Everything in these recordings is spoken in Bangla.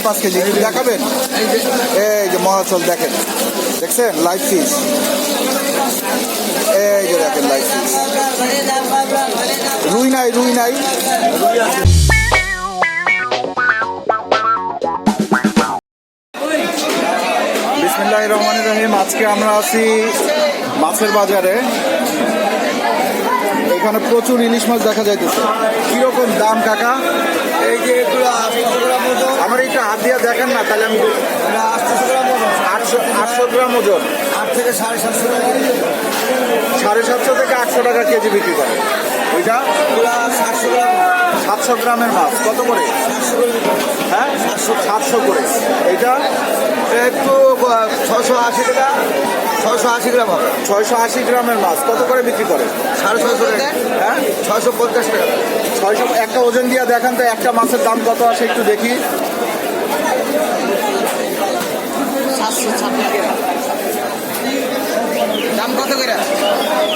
মহাচল পাঁচ কেজি একটু দেখাবেন? এই যে মহাচল দেখেন। দেখছেন? লাইভ ফিস এই যে দেখেন লাইভ ফিস রুই নাই রুই নাই। আজকে আমরা আছি মাছের বাজারে। এখানে প্রচুর ইলিশ মাছ দেখা যাইতেছে। কীরকম দাম, কাকা? এই যে এগুলো আটশো গ্রাম ওজন। আমার এইটা হাত দিয়ে দেখেন না তাহলে আমি এটা আটশো গ্রাম ওজন। আটশো আটশো গ্রাম ওজন। আট থেকে সাড়ে সাতশো টাকা সাড়ে সাতশো থেকে আটশো টাকা কেজি বিক্রি করে। ওইটা? এগুলো সাতশো গ্রাম। সাতশো গ্রামের মাছ। কত করে? সাতশো করে হ্যাঁ? সাতশো। করে। এইটা? একটু ছশো আশি টাকা। ছশো আশি গ্রাম হবে। ছয়শো আশি গ্রামের মাছ। কত করে বিক্রি করে? সাড়ে ছশো টাকা। হ্যাঁ? ছশো পঞ্চাশ টাকা। ছয়শো একটা ওজন দিয়ে দেখান তো একটা মাছের দাম কত আসে একটু দেখি। দাম কত করে?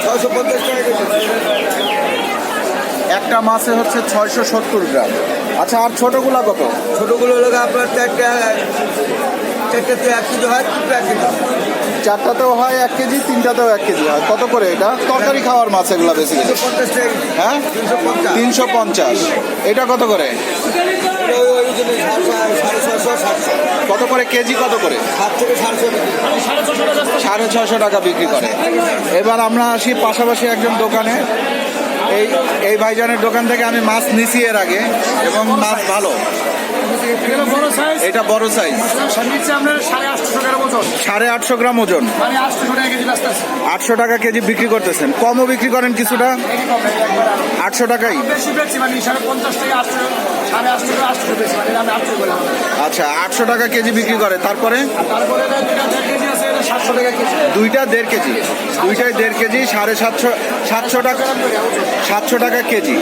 ছশো পঞ্চাশ টাকা একটা মাছে হচ্ছে ছয়শো সত্তর গ্রাম। আচ্ছা আর ছোটগুলা কত? ছোটোগুলো হলো আপনার চারটে চারটেতে এক কেজি হয় তিনটে এক কেজি। চারটাতেও হয় এক কেজি তিনটাতেও এক কেজি হয়। কত করে এটা? তরকারি খাওয়ার মাছ এগুলা বেশি। হ্যাঁ? তিনশো পঞ্চাশ। এটা কত করে? কত করে কেজি কত করে? সাড়ে ছশো টাকা বিক্রি করে। এবার আমরা আসি পাশাপাশি একজন দোকানে। এই এই ভাইজানের দোকান থেকে আমি মাছ নিছি এর আগে এবং মাছ ভালো। এটা বড় সাইজ সাড়ে আটশো গ্রাম ওজন। মানে আটশো টাকা কেজি বিক্রি করতেছেন। কমও বিক্রি করেন কিছুটা। আটশো টাকাই? আচ্ছা আটশো টাকা কেজি বিক্রি করে। তারপরে? সাতশো টাকা কেজি। দুইটা দেড় কেজি। দুইটাই দেড় কেজি সাড়ে সাতশো সাতশো টাকা সাতশো টাকা কেজি।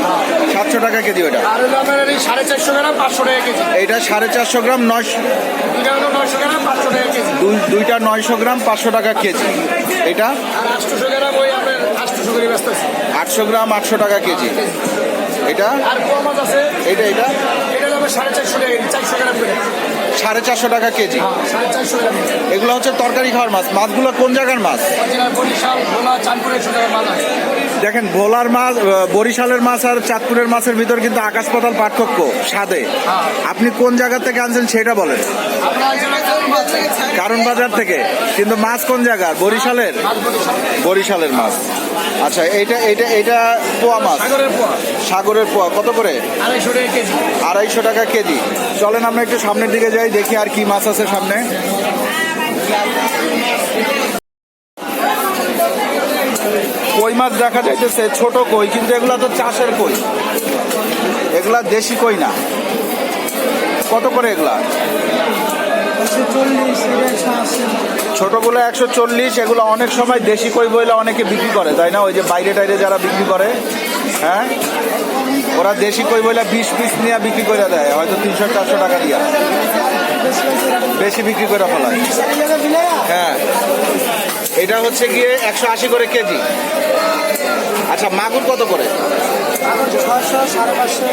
সাতশো টাকা কেজি ওটা আর হলো আপনার এই সাড়ে চারশো গ্রাম পাঁচশো টাকা কেজি। এইটা সাড়ে চারশো গ্রাম নয়শো দুইটা হলো নয়শো গ্রাম পাঁচশো টাকা কেজি। দুই দুইটা নয়শো গ্রাম পাঁচশো টাকা কেজি। এটা? আর আটশোশো গ্রাম ওই আপনার আটশোশো করে ব্যস্ত আটশো গ্রাম আটশো টাকা কেজি। এটা? আর কম আছে। এটা এটা? এটা সাড়ে চারশো টাকা চারশো গ্রাম করে। সাড়ে চারশো টাকা কেজি। হ্যাঁ এগুলো হচ্ছে তরকারি খাওয়ার মাছ। মাছগুলো কোন জায়গার মাছ? দেখেন ভোলার মাছ বরিশালের মাছ আর চাঁদপুরের মাছের ভিতর কিন্তু আকাশ পাতাল পার্থক্য স্বাদে। হ্যাঁ। আপনি কোন জায়গা থেকে আনছেন সেটা বলেন। কারণ বাজার থেকে কিন্তু মাছ কোন জায়গার? বরিশালের? বরিশালের মাছ। আচ্ছা এইটা এইটা এটা পোয়া মাছ? সাগরের পোয়া। সাগরের পোয়া কত করে? আড়াইশো টাকা কেজি। আড়াইশো টাকা কেজি। চলেন আমরা একটু সামনের দিকে যাই দেখি আর কি মাছ আছে সামনে। কই মাছ দেখা যাইতেছে? ছোট কই কিন্তু এগুলা তো চাষের কই। এগুলা দেশি কই না? কত করে এগুলা? ছোটগুলো একশো চল্লিশ, এগুলো অনেক সময় দেশি কই বইলে অনেকে বিক্রি করে, তাই না? ওই যে বাইরে টাইরে যারা বিক্রি করে হ্যাঁ? ওরা দেশি কই বইলে বিশ পিস নিয়ে বিক্রি করে দেয়, হয়তো তিনশো, চারশো টাকা দিয়ে। বেশি বিক্রি করে ফেলায়। হ্যাঁ। এটা হচ্ছে গিয়ে একশো আশি করে কেজি। আচ্ছা মাগুর কত করে? পাঁচশো।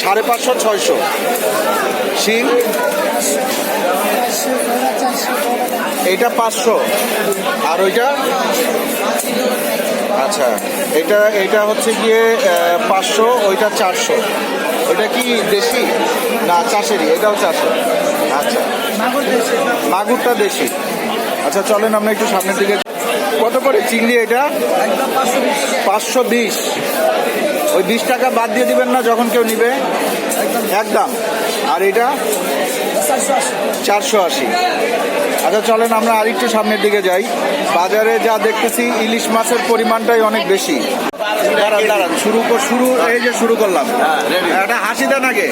সাড়ে পাঁচশো, ছয়শো। শিং এইটা পাঁচশো। আর ওইটা? আচ্ছা এটা এটা হচ্ছে গিয়ে পাঁচশো, ওইটা চারশো। ওইটা কি দেশি? না, চাষেরই, এটাও চারশো আচ্ছা। মাগুরটা দেশি। আচ্ছা চলেন আমরা একটু সামনের দিকে কত করে চিংড়ি এটা? পাঁচশো বিশ। ওই বিশ টাকা বাদ দিয়ে দিবেন না যখন কেউ নিবে। একদম। আর এটা? চারশো আশি। আচ্ছা চলেন আমরা আরেকটু সামনের দিকে যাই। বাজারে যা দেখতেছি, ইলিশ মাছের পরিমাণটাই অনেক বেশি। দাঁড়ান দাঁড়ান শুরু কর- শুরু এই যে শুরু করলাম। একটা হাসি দেন আগে।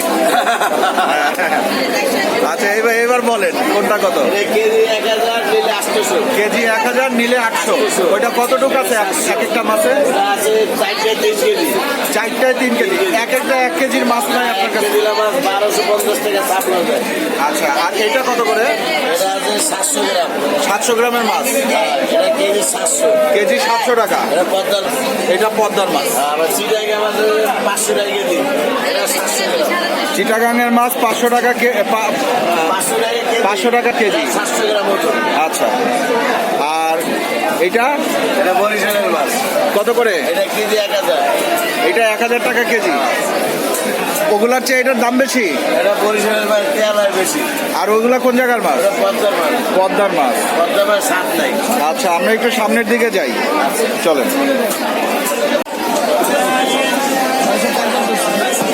আচ্ছা এবার এবার বলেন কোনটা কত? কেজি এক হাজার নিলে আটশো। ওইটা কতটুকু আছে? এক এক একটা মাছে? চারটায় তিন কেজি। এক একটা এক কেজির মাছ নাই আপনার কাছে? মাছ বারোশো পঞ্চাশ টাকা আচ্ছা আর এটা কত করে? সাতশো গ্রাম। সাতশো গ্রামের মাছ? কেজি সাতশো। কেজি সাতশো টাকা। এটা পদ্মার এটা পদ্মার মাছ। পাঁচশো টাকা কেজি মাছ পাঁচশো টাকা পাঁচশো কেজি। সাতশো গ্রাম ওজন আচ্ছা। আর এটা? এটা বরিশালের মাছ কত করে? এটা কেজি এক হাজার এটা এক হাজার টাকা কেজি। ওগুলার চেয়ে এটার দাম বেশি? এটা বরিশালের মাছ বেশি আর ওগুলা কোন জায়গার মাছ? পদ্মার মাছ। পদ্মার মাছ। পদ্মার মাছ স্বাদ নাই আচ্ছা আমরা একটু সামনের দিকে যাই। চলেন।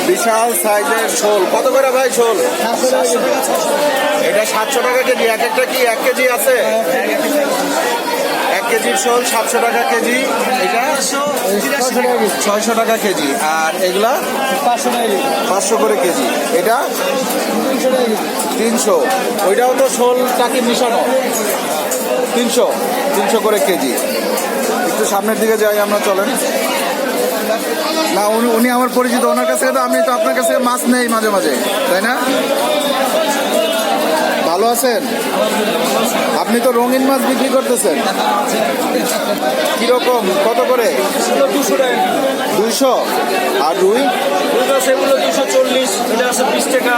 বিশাল সাইজের শোল। কত করে ভাই শোল? এটা সাতশো টাকা কেজি। এক একটা কি এক কেজি আছে? এক কেজির শোল সাতশো টাকা কেজি। এটা ছয়শো টাকা কেজি। আর এগুলা পাঁচশো করে কেজি। এটা তিনশো। ওইটাও তো শোল টাকি মিশানো? তিনশো। তিনশো করে কেজি। একটু সামনের দিকে যাই আমরা, চলেন। না, উনি আমার পরিচিত, ওনার কাছে তো আমি তো আপনার কাছে মাছ নেই মাঝে মাঝে, তাই না? ভালো আছেন? আপনি তো রঙিন মাছ বিক্রি করতেছেন। কীরকম? কত করে? দুশো দুইশো। আর রুই? সেগুলো দুশো চল্লিশ এটা বিশ টাকা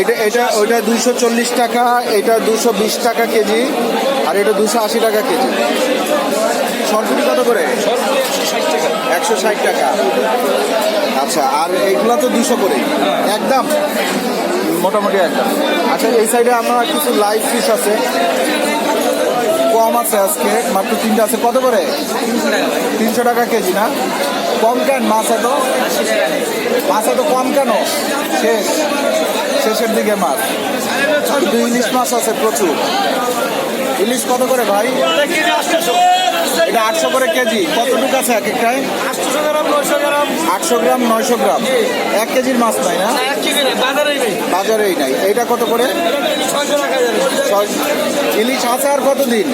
এটা এটা ওইটা দুইশো চল্লিশ টাকা, এটা দুশো বিশ টাকা কেজি, আর এটা দুশো আশি টাকা কেজি। সরপুরি কত করে? সরকারি একশো ষাট টাকা। আচ্ছা আর এইগুলা তো দুশো করে একদম? মোটামুটি একদম। আচ্ছা এই সাইডে আমরা কিছু লাইভ ফিশ আছে? কম আছে আজকে মাত্র তিনটা আছে। কত করে? তিনশো টাকা কেজি না? কম কেন? মাছ এত? মাছ এত কম কেন? শেষ। শেষের দিকে মাছ। কিন্তু ইলিশ মাছ আছে প্রচুর। ইলিশ কত করে ভাই? এটা আটশো করে কেজি। কতটুকু আছে এক একটায়? আটশোশো গ্রাম নয়শো গ্রাম আটশো গ্রাম নয়শো গ্রাম। এক কেজির মাছ নাই না? বাজারেই নাই। এইটা কত করে? ইলিশ আছে আর কতদিন?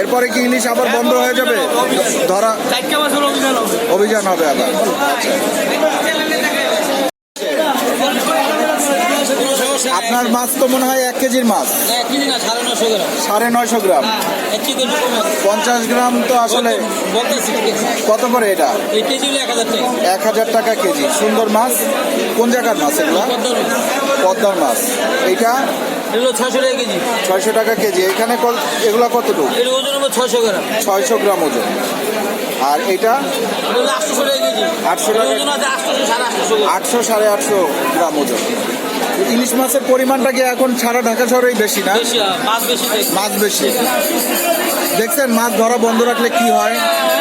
এরপরে কি ইলিশ আবার বন্ধ হয়ে যাবে? ধরা অভিযান হবে। অভিযান হবে আবার। আপনার মাছ তো মনে হয় এক কেজির মাছ। সাড়ে নয়শো গ্রাম। আছে। পঞ্চাশ গ্রাম তো আসলে কত করে এটা? এক হাজার টাকা। কেজি। সুন্দর মাছ? কোন জায়গার মাছ এগুলো? পদ্মার মাছ। এইটা? ছয়শো টাকা কেজি। ছয়শো টাকা কেজি। এখানে এগুলো কতটুকু? ওজন ছয়শো গ্রাম। ছয়শো গ্রাম ওজন। আর এটা টাকা কেজি। 800 টাকা। আটশো সাড়ে আটশো গ্রাম ওজন। ইলিশ মাছের পরিমাণটা কি এখন সারা ঢাকা শহরেই বেশি না? মাছ বেশি দেয়। মাছ বেশি। দেখছেন মাছ ধরা বন্ধ রাখলে কি হয়?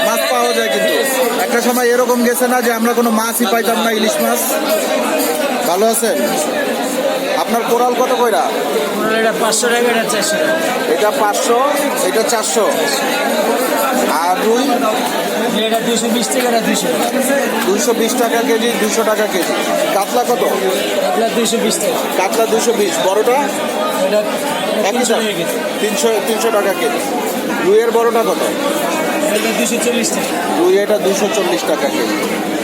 মাছ পাওয়া যায় কিন্তু। একটা সময় এরকম গেছে না যে আমরা কোনো মাছই পাইতাম না ইলিশ মাছ। ভালো আছেন? আপনার কোরাল কত কইরা? এটা পাঁচশো টাকা এটা চারশো এটা পাঁচশো এটা চারশো। আর রুই? এটা দুশো বিশ টাকা এটা দুশো দুইশো বিশ টাকা কেজি দুশো টাকা কেজি। কাতলা কত? এটা দুশো বিশ টাকা। কাতলা দুশো বিশ। বড়টা? এটা একই তিনশো তিনশো টাকা কেজি। রুইয়ের বড়টা কত? দুশো চল্লিশ টাকা। রুই এটা দুশো চল্লিশ টাকা কেজি।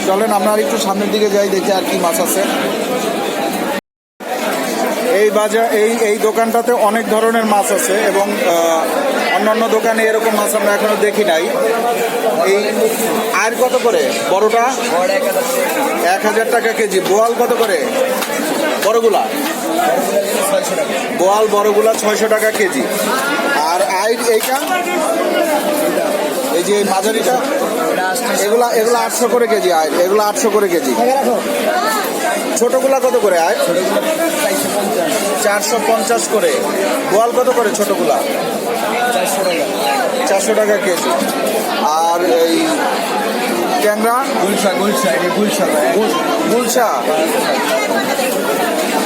চলেন আমরা আর একটু সামনের দিকে যাই দেখি আর কি মাছ আছে। এই বাজার, এই এই দোকানটাতে অনেক ধরনের মাছ আছে এবং অন্যান্য দোকানে এরকম মাছ আমরা এখনও দেখি নাই। এই আর কত করে? বড়টা? এক হাজার টাকা কেজি। বোয়াল কত করে? বড়গুলা? বোয়াল, বড়গুলা ছয়শো টাকা কেজি। আর আইড এইটা? এই যে মাঝারিটা? এগুলা, এগুলো আটশো করে কেজি আয় এগুলো আটশো করে কেজি। ছোটগুলা কত করে আয়? চারশো পঞ্চাশ করে। গোয়াল কত করে ছোটগুলা? চারশো টাকা চারশো টাকা কেজি। আর এই ট্যাংরা? গুলশা গুলশা গুলশা গুল- গুলশা?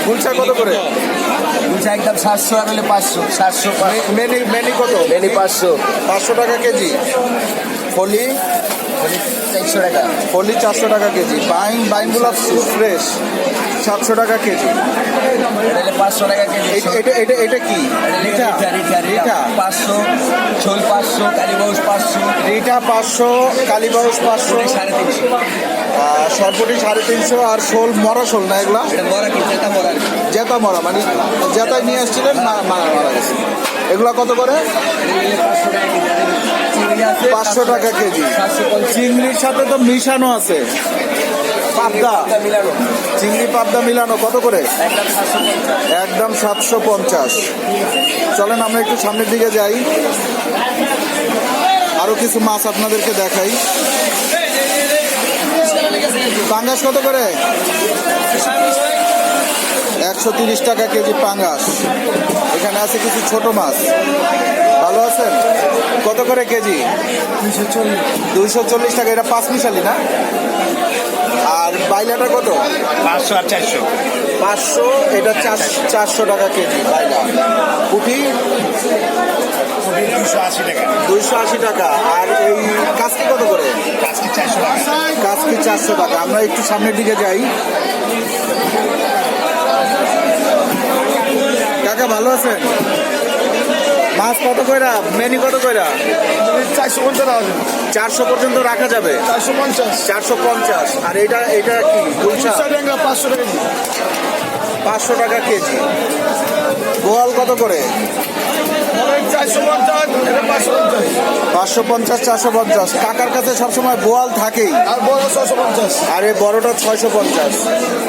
গুলশা কত করে? গুলশা একদম সাতশো আর হলে পাঁচশো সাতশো মেনি মেনি কত? মেনি পাঁচশো। পাঁচশো টাকা কেজি। ফলি চারশো টাকা। ফলি চারশো টাকা কেজি। বাইন বাইনগুলো ফ্রেশ সাতশো টাকা কেজি। পাঁচশো টাকা কেজি। এটা এটা এটা কি? রিঠা রিঠা পাঁচশো ঝোল পাঁচশো কালীবাউস পাঁচশো। রিঠা পাঁচশো কালীবাউস পাঁচশো। সাড়ে তিনশো। আর সরপুটি সাড়ে তিনশো আর শোল মরা শোল না এগুলা? মরা কি? মরা। জেতা মরা মানে জেতায় নিয়ে আসছিলেন না মারা মারা গেছে। এগুলা কত করে? পাঁচশো টাকা কেজি। চিংড়ির সাথে তো মিশানো আছে। পাবদা। চিংড়ি, পাবদা মিলানো, কত করে? একদম সাতশো পঞ্চাশ। চলেন, আমরা একটু সামনের দিকে যাই। আরও কিছু মাছ আপনাদেরকে দেখাই। পাঙ্গাস কত করে? একশো তিরিশ টাকা কেজি পাঙ্গাস। এখানে আছে কিছু ছোট মাছ। ভালো আছেন? কত করে কেজি? দুইশো চল্লিশ টাকা। এটা পাঁচ মিশালি না? আর বাইলাটা কত? পাঁচশো আর চারশো। পাঁচশো এটা চার চারশো টাকা কেজি বাইলা। পুঁটি দুশো আশি টাকা। দুইশো আশি টাকা। আর এই কাজকি কত করে? আজকে চারশো টাকা। কাজকি চারশো টাকা। আমরা একটু সামনের দিকে যাই। কাকা ভালো আছেন মাছ কত কইরা? মেনি কত কইরা? চারশো পঞ্চাশ চারশো পর্যন্ত রাখা যাবে? চারশো পঞ্চাশ। চারশো পঞ্চাশ। আর এটা এটা কি? পাঁচশো টাকা পাঁচশো টাকা কেজি। গোয়াল কত করে? পাঁচশো পঞ্চাশ। পাঁচশো পঞ্চাশ চারশো পঞ্চাশ। কাকার কাছে সবসময় বোয়াল থাকেই। আর বড় ছশো পঞ্চাশ। আর এই বড়টা ছয়শো পঞ্চাশ।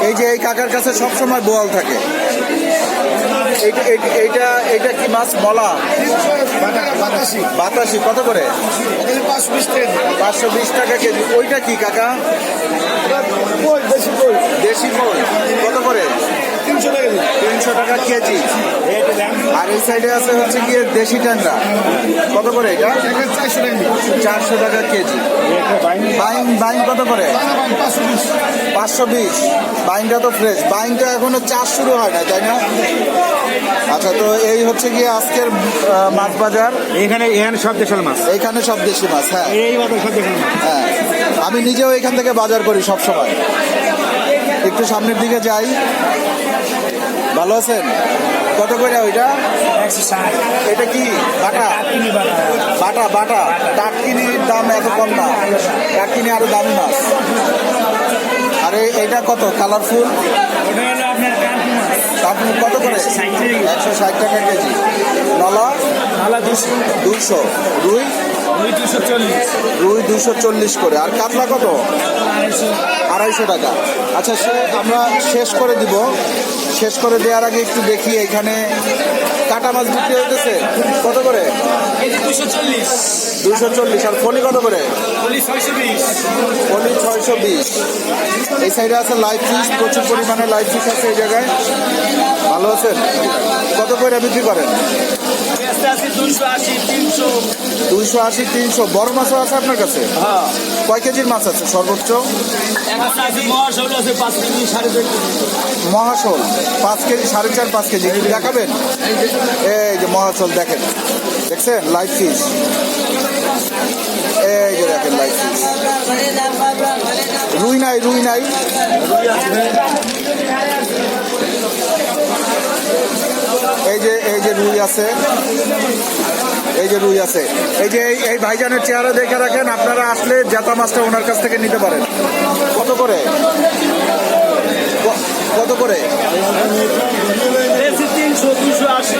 এই যে এই কাকার কাছে সবসময় বোয়াল থাকে। এইটা এইটা- কি মাছ মলা? বাতাসি। বাতাসি কত করে? পাঁচশো বিশ টাকা কেজি। ওইটা কি কাকা? দেশি কই কত করে? তিনশো টাকা তিনশো টাকা কেজি। আর এই সাইডে আছে হচ্ছে গিয়ে দেশি ট্যাংরা। কত করে এটা? চারশো টাকা চারশো টাকা কেজি। বাইন বাইন কত করে? পাঁচশো বিশ। বাইনটা তো ফ্রেশ বাইনটা এখনও চাষ শুরু হয় না তাই না? আচ্ছা তো এই হচ্ছে গিয়ে আজকের মাছ বাজার। এখানে এখানে সব দেশের মাছ। এইখানে সব দেশি মাছ হ্যাঁ। এই বাজার সব দেশের মাছ। হ্যাঁ। আমি নিজেও এখান থেকে বাজার করি সব সময় একটু সামনের দিকে যাই। ভালো আছেন? কত করে ওইটা? এটা কি? বাটা? বাটা বাটা। টাটকিনির দাম এত কম না। টাটকিনি আরও দামি মাছ। আরে এটা কত? কালারফুল? আপনি কত করে। একশো ষাট টাকা কেজি। নলা? দুশো রুই? দুই রুই দুশো চল্লিশ করে। আর কাতলা কত? আড়াইশো টাকা। আচ্ছা সে আমরা শেষ করে দিব। শেষ করে দেওয়ার আগে একটু দেখি এখানে কাটা মাছ বিক্রি হইতেছে। কত করে? দুশো চল্লিশ। আর ফলি কত করে? ফলি ছয়শো বিশ। এই সাইডে আছে লাইভ ফিস প্রচুর পরিমাণে লাইভ ফিস আছে এই জায়গায়। ভালো আছেন? কত করে বিক্রি করেন? দুইশো আশি, তিনশো। বড় মাছও আছে আপনার কাছে? কয় কেজির মাছ আছে সর্বোচ্চ? মহাশৌল, পাঁচ কেজি, সাড়ে চার, পাঁচ কেজি। দেখাবেন? এই যে মহাশোল দেখেন। দেখছেন? লাইভ ফিস এই যে দেখেন লাইভ ফিস রুই নাই রুই নাই। এই যে এই যে রুই আছে। এই যে রুই আছে। এই যে এই- ভাইজানের চেহারা দেখে রাখেন, আপনারা আসলে জাতা মাছটা ওনার কাছ থেকে নিতে পারেন। কত করে? কত করে? তিনশো দুশো আশি।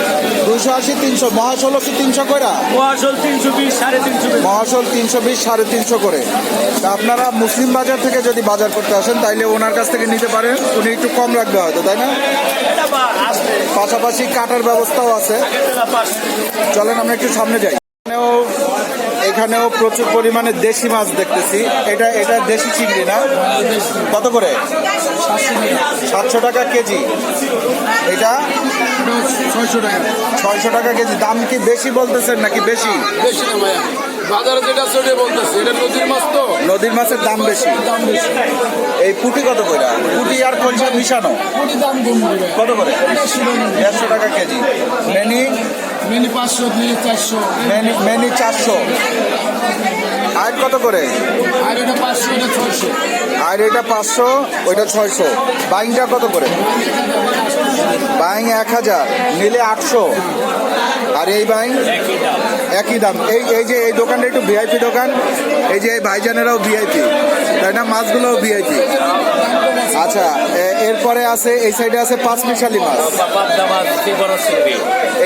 দুশো আশি তিনশো। মহাশোল কি তিনশো করে মহাশোল তিনশো বিশ সাড়ে তিনশো মহাশোল তিনশো বিশ সাড়ে তিনশো করে। তা আপনারা মুসলিম বাজার থেকে যদি বাজার করতে আসেন তাইলে ওনার কাছ থেকে নিতে পারেন। উনি একটু কম রাখবে হয়তো তাই না? পাশাপাশি কাটার ব্যবস্থাও আছে। চলেন আমরা একটু সামনে যাই। এখানেও প্রচুর পরিমাণে দেশি মাছ দেখতেছি। এটা এটা দেশি চিংড়ি না? কত করে? সাতশো টাকা কেজি। এটা? ছয়শো টাকা। ছয়শো টাকা কেজি। দাম কি বেশি বলতেছেন নাকি বেশি? বেশি না ভাইয়া। বাজারে যেটা ওটাই বলতেছে। এটা নদীর মাছ তো। নদীর মাছের দাম বেশি। দাম বেশি। এই পুটি কত করে? পুটি আর কলসা মিশানো? কত করে? দেড়শো টাকা কেজি। মেনি? মিনি পাঁচশো মিনি চারশো। মেনি মেনি চারশো। আর কত করে? আর এটা পাঁচশো এটা ছয়শো। আর এটা পাঁচশো ওইটা ছয়শো। বাইংটা কত করে? বাইং এক হাজার নিলে আটশো। আর এই ভাই? একই দাম। এই এই যে এই দোকানটা একটু ভিআইপি দোকান এই যে এই ভাইজানেরাও ভিআইপি তাই না? মাছগুলোও ভিআইপি আচ্ছা এরপরে আছে এই সাইডে আছে পাঁচ মিশালি মাছ।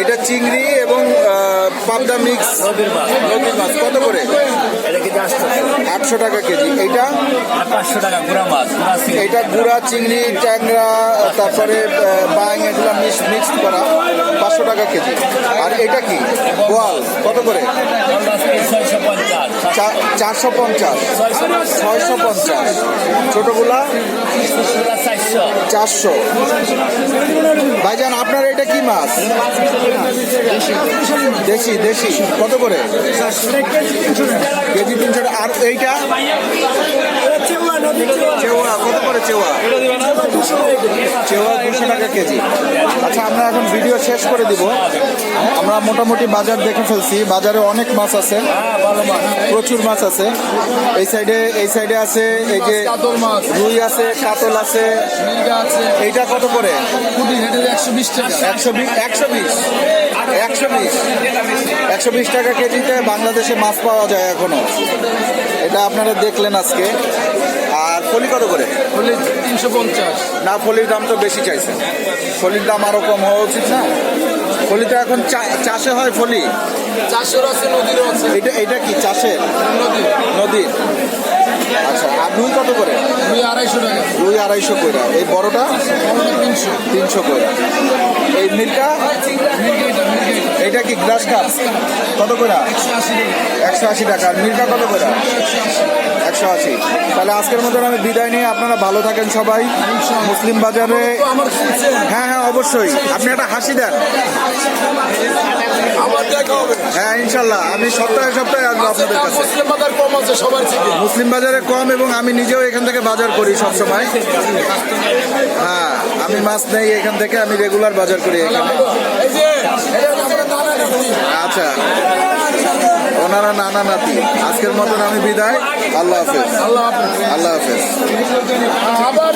এটা চিংড়ি এবং পাবদা মিক্স নদীর মাছ। কত করে? আটশো টাকা কেজি। এইটা? পাঁচশো টাকা গুড়া মাছ চিংড়ি এটা গুড়া চিংড়ি ট্যাংরা তারপরে বাং এগুলো মিক্সড করা। পাঁচশো টাকা কেজি। আর এটা কি? গোয়াল। কত করে? চারশো পঞ্চাশ। ছয়শো পঞ্চাশ। ছোটগুলা? চারশো। ভাইজান আপনার এটা কি মাছ? দেশি দেশি কত করে? কেজি তিনশো টাকা। আর এইটা? চেওয়া কত করে চেওয়া? চেওয়া দুশো টাকা কেজি। আচ্ছা আমরা এখন ভিডিও শেষ করে দিব। আমরা মোটামুটি বাজার দেখে ফেলছি। বাজারে অনেক মাছ আছে। প্রচুর মাছ আছে। এই সাইডে এই সাইডে আছে এই যে রুই আছে কাতল আছে। এইটা কত করে? একশো বিশ টাকা। একশো বিশ একশো বিশ। একশো বিশ। একশো বিশ টাকা কেজিতে বাংলাদেশে মাছ পাওয়া যায় এখনও। এটা আপনারা দেখলেন আজকে। আর ফলি কত করে? ফলি তিনশো পঞ্চাশ। না ফলির দাম তো বেশি চাইছে ফলির দাম আরও কম হওয়া উচিত না? ফলি তো এখন চা- চাষে হয় ফলি। চারশোর আছে নদীরও আছে। এটা এটা কি চাষের? নদী। নদীর আচ্ছা আর রুই কত করে? দুই আড়াইশো টাকা। রুই আড়াইশো কইরা। এই বড়টা? তিনশো। তিনশো কইরা। এই মির্কা? এইটা কি গ্রাস কাপ? কত করে? একশো আশি টাকা। আর মির্কা কত করে? একশো আশি। তাহলে আজকের মতন আমি বিদায় নিয়ে আপনারা ভালো থাকেন সবাই। মুসলিম বাজারে হ্যাঁ হ্যাঁ অবশ্যই। আপনি একটা হাসি দেন। হ্যাঁ ইনশাল্লাহ। আমি সপ্তাহে সপ্তাহে আসব আপনাদের কাছে। মুসলিম বাজার কম আছে সবার মুসলিম বাজারে কম এবং আমি নিজেও এখান থেকে বাজার করি সব সময় হ্যাঁ আমি মাছ নেই এখান থেকে আমি রেগুলার বাজার করি এখানে এই যে এটা হচ্ছে আমার নানা নাতি। আচ্ছা। ওনারা নানা নাতি। আজকের মতন আমি বিদায়। আল্লাহ হাফেজ। আল্লাহ হাফেজ। আল্লাহ হাফেজ। আবার